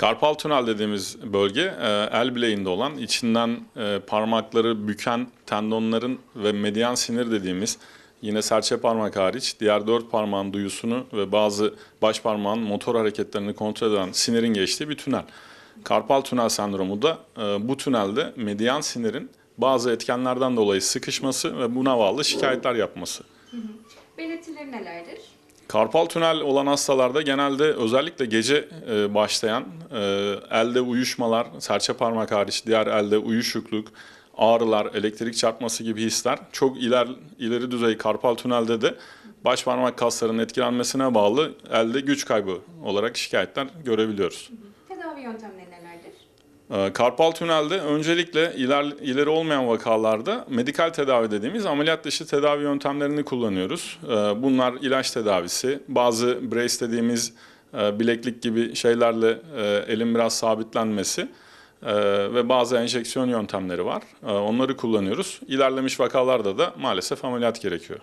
Karpal tünel dediğimiz bölge e, el bileğinde olan içinden e, parmakları büken tendonların ve medyan sinir dediğimiz yine serçe parmak hariç diğer dört parmağın duyusunu ve bazı baş parmağın motor hareketlerini kontrol eden sinirin geçtiği bir tünel. Karpal tünel sendromu da e, bu tünelde medyan sinirin bazı etkenlerden dolayı sıkışması ve buna bağlı şikayetler yapması. Belirtileri nelerdir? Karpal tünel olan hastalarda genelde özellikle gece e, başlayan e, elde uyuşmalar, serçe parmak hariç diğer elde uyuşukluk, ağrılar, elektrik çarpması gibi hisler çok iler, ileri düzey karpal tünelde de baş parmak kaslarının etkilenmesine bağlı elde güç kaybı olarak şikayetler görebiliyoruz. Tedavi yöntemleri nelerdir? Ee, Karpal tünelde öncelikle iler, ileri olmayan vakalarda medikal tedavi dediğimiz ameliyat dışı tedavi yöntemlerini kullanıyoruz. Ee, Bunlar ilaç tedavisi, bazı brace dediğimiz e, bileklik gibi şeylerle e, elin biraz sabitlenmesi e, ve bazı enjeksiyon yöntemleri var. E, Onları kullanıyoruz. İlerlemiş vakalarda da maalesef ameliyat gerekiyor.